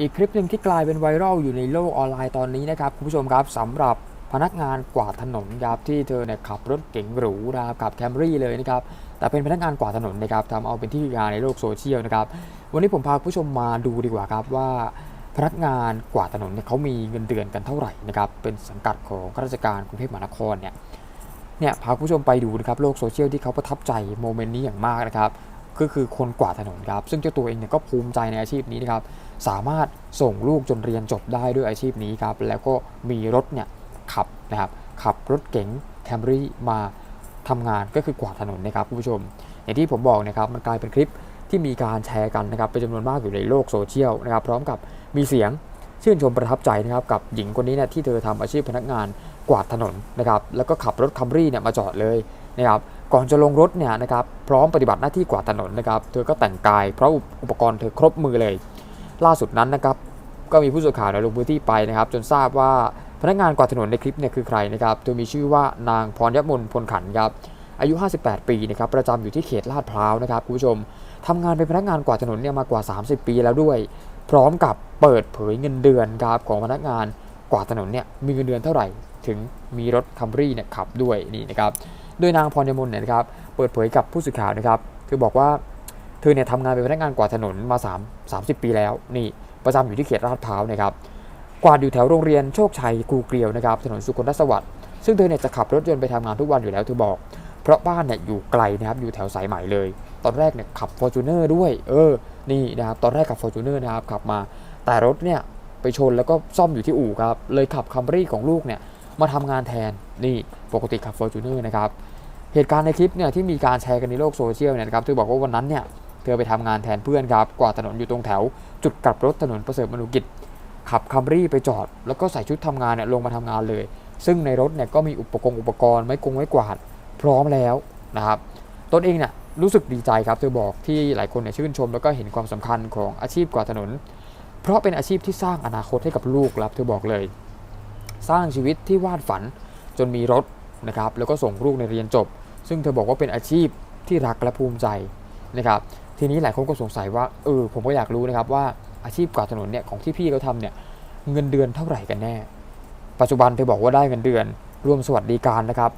อีกคลิปหนึ่งที่กลายเป็นไวรัลอยู่ในโลกออนไลน์ตอนนี้นะครับคุณผู้ชมครับสำหรับพนักงานกวาดถนนครับที่เธอเนี่ยขับรถเก๋งหรูนะครับขับแคมรี่เลยนะครับแต่เป็นพนักงานกวาดถนนนะครับทำเอาเป็นที่ฮือฮาในโลกโซเชียลนะครับวันนี้ผมพาผู้ชมมาดูดีกว่าครับว่า พนักงานกวาดถนนเนี่ยเขามีเงินเดือนกันเท่าไหร่นะครับเป็นสังกัดของข้าราชการกรุงเทพมหานครเนี่ยเนี่ยพาผู้ชมไปดูนะครับโลกโซเชียลที่เขาประทับใจโมเมนต์นี้อย่างมากนะครับ ก็คือคนกวาดถนนครับ ซึ่งเจ้าตัวเองเนี่ยก็ภูมิใจในอาชีพนี้นะครับ สามารถส่งลูกจนเรียนจบได้ด้วยอาชีพนี้ครับ แล้วก็มีรถเนี่ยขับนะครับ ขับรถเก๋งแคมรี่มาทำงานก็คือกวาดถนนนะครับคุณผู้ชม อย่างที่ผมบอกนะครับมันกลายเป็นคลิปที่มีการแชร์กันนะครับเป็นจำนวนมากอยู่ในโลกโซเชียลนะครับ พร้อมกับมีเสียงชื่นชมประทับใจนะครับกับหญิงคนนี้เนี่ยที่เธอทำอาชีพพนักงานกวาดถนนนะครับ แล้วก็ขับรถคัมรี่เนี่ยมาจอดเลยนะครับ ก่อนจะลงรถเนี่ยนะครับพร้อมปฏิบัติหน้าที่กวาดถนนนะครับเธอก็แต่งกายเพราะอุปกรณ์เธอครบมือเลย ล่าสุดนั้นนะครับก็มีผู้สื่อข่าวเนี่ยลงพื้นที่ไปนะครับ จนทราบว่าพนักงานกวาดถนนในคลิปเนี่ยคือใครนะครับเธอมีชื่อว่านางพรยมนพลขันครับอายุ 58 ปีนะครับประจำอยู่ที่เขตลาดพร้าวนะครับคุณผู้ชมทำงานเป็นพนักงานกวาดถนนเนี่ยมากว่า 30 ปีแล้วด้วย พร้อมกับเปิดเผยเงินเดือนครับของพนักงานกวาดถนนเนี่ยมีเงินเดือนเท่าไหร่ ถึงมีรถคัมรี่เนี่ยขับด้วยนี่นะครับ โดยนางพรยมนเนี่ยนะครับเปิดเผยกับผู้สื่อข่าวนะครับเธอบอกว่าเธอเนี่ยทำงานเป็นพนักงานกวาดถนนมา3 30 ปีแล้วนี่ประจำอยู่ที่เขตลาดพร้าวนะครับกวาดอยู่แถวโรงเรียนโชคชัยครูเกลียวนะครับถนนสุขนทสวัสดิ์ซึ่งเธอเนี่ยจะขับรถยนต์ไปทำงานทุกวันอยู่แล้วเธอบอก เพราะบ้านเนี่ยอยู่ไกลนะครับอยู่แถวสายใหม่เลย ตอนแรกเนี่ยขับ f o r t u n e r ด้วยเออนี่นะครับตอนแรกขับ f o r t u n e r นะครับขับมา แต่รถเนี่ยไปชนแล้วก็ซ่อมอยู่ที่อู่ครับเลยขับคัมรี่ของลูกเนี่ยมาทำงานแทนนี่ปกติขับ f o r t u n e r นะครับ เหตุการณ์ในคลิปเนี่ยที่มีการแชร์กันในโลกโซเชียลเนี่ยนะครับเธอบอกว่าวันนั้นเนี่ยเธอไปทำงานแทนเพื่อนครับกวาดถนนอยู่ตรงแถว จุดกลับรถถนนประเสริฐมนุกิจ ขับคัมรี่ไปจอด แล้วก็ใส่ชุดทำงานเนี่ยลงมาทำงานเลย ซึ่งในรถเนี่ยก็มีอุปกรณ์อุปกรณ์ไม้กงไม้กวาดพร้อมแล้วนะครับตนเองเนี่ยรู้สึกดีใจครับเธอบอกที่หลายคนเนี่ยชื่นชม แล้วก็เห็นความสำคัญของอาชีพกวาดถนน เพราะเป็นอาชีพที่สร้างอนาคตให้กับลูกครับเธอบอกเลย สร้างชีวิตที่วาดฝันจนมีรถนะครับแล้วก็ส่งลูกในเรียนจบ ซึ่งเธอบอกว่าเป็นอาชีพที่รักและภูมิใจนะครับทีนี้หลายคนก็สงสัยว่าเออผมก็อยากรู้นะครับว่าอาชีพกวาดถนนเนี่ยของที่พี่เขาทำเนี่ยเงินเดือนเท่าไหร่กันแน่ ปัจจุบันเธอบอกว่าได้เงินเดือน รวมสวัสดิการนะครับ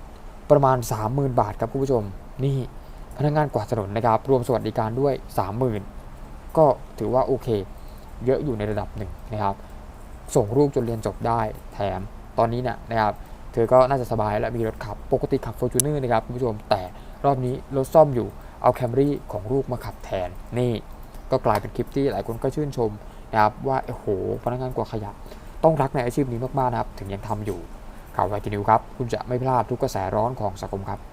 ประมาณ 30,000 บาทครับคุณผู้ชม นี่พนักงานกวาดถนนนะครับรวมสวัสดิการด้วย 30,000 ก็ถือว่าโอเค เยอะอยู่ในระดับหนึ่งนะครับ ส่งลูกจนเรียนจบได้แถมตอนนี้เนี่ยนะครับ เธอก็น่าจะสบายและมีรถขับปกติขับ f o r t u n e r นะครับคุณผู้ชมแต่รอบนี้รถซ่อมอยู่เอาแคมรี่ของลูกมาขับแทนนี่ก็กลายเป็นคลิปที่หลายคนก็ชื่นชมนะครับว่าโอ้โหพนักงานกว่าขยะต้องรักในอาชีพนี้มากๆนะครับถึงยังทำอยู่ข่าวไวทีนิวครับ คุณจะไม่พลาดทุกกระแสร้อนของสังคมครับ